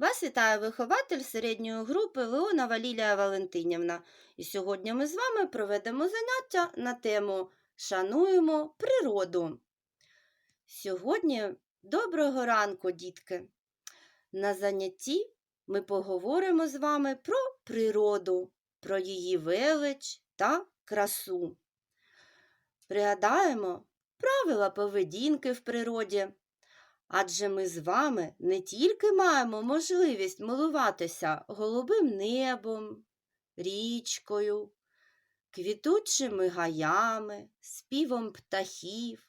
Вас вітає вихователь середньої групи Леонова Лілія Валентинівна. І сьогодні ми з вами проведемо заняття на тему Шануємо природу. Сьогодні доброго ранку, дітки! На занятті ми поговоримо з вами про природу, про її велич та красу. Пригадаємо правила поведінки в природі. Адже ми з вами не тільки маємо можливість милуватися голубим небом, річкою, квітучими гаями, співом птахів,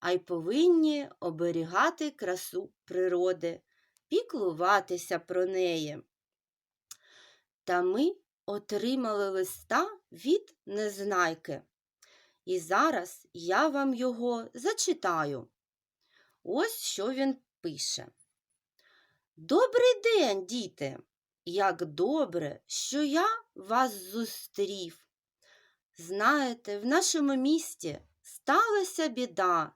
а й повинні оберігати красу природи, піклуватися про неї. Та ми отримали листа від Незнайки. І зараз я вам його зачитаю. Ось що він пише. Добрий день, діти! Як добре, що я вас зустрів. Знаєте, в нашому місті сталася біда.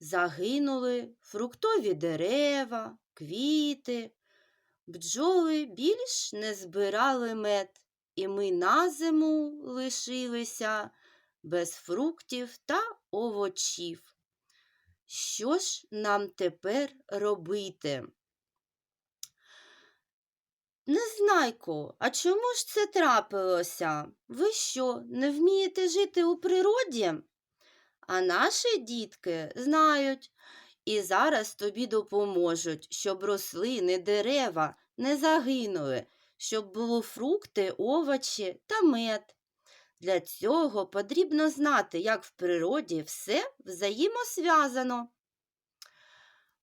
Загинули фруктові дерева, квіти, бджоли більш не збирали мед, і ми на зиму лишилися без фруктів та овочів. Що ж нам тепер робити? Незнайко, а чому ж це трапилося? Ви що, не вмієте жити у природі? А наші дітки знають і зараз тобі допоможуть, щоб рослини, дерева не загинули, щоб було фрукти, овочі та мед. Для цього потрібно знати, як в природі все взаємосв'язано.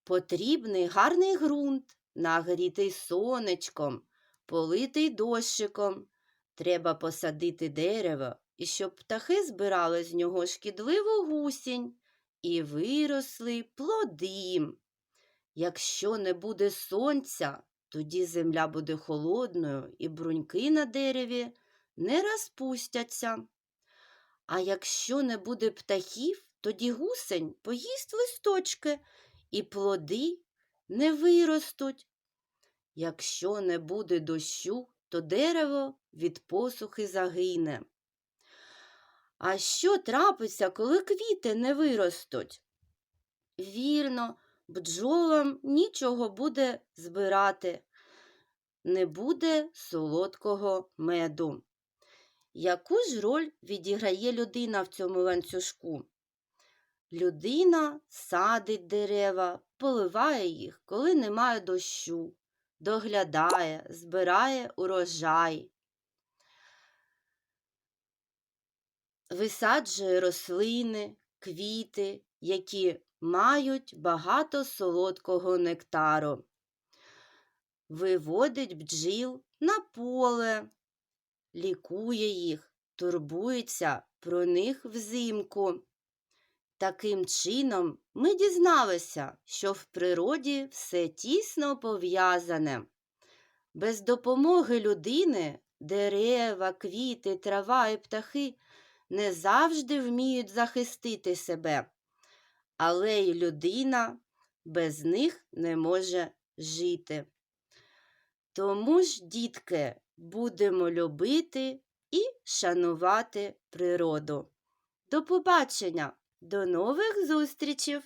Потрібний гарний ґрунт, нагрітий сонечком, политий дощиком. Треба посадити дерево, і щоб птахи збирали з нього шкідливу гусінь і виросли плоди. Якщо не буде сонця, тоді земля буде холодною і бруньки на дереві не розпустяться. А якщо не буде птахів, тоді гусень поїсть листочки і плоди не виростуть. Якщо не буде дощу, то дерево від посухи загине. А що трапиться, коли квіти не виростуть? Вірно, бджолам нічого буде збирати, не буде солодкого меду. Яку ж роль відіграє людина в цьому ланцюжку? Людина садить дерева, поливає їх, коли немає дощу, доглядає, збирає урожай, висаджує рослини, квіти, які мають багато солодкого нектару, виводить бджіл на поле, лікує їх, турбується про них взимку. Таким чином, ми дізналися, що в природі все тісно пов'язане. Без допомоги людини дерева, квіти, трава і птахи не завжди вміють захистити себе, але й людина без них не може жити. Тому ж, дітки, будемо любити і шанувати природу. До побачення, до нових зустрічей!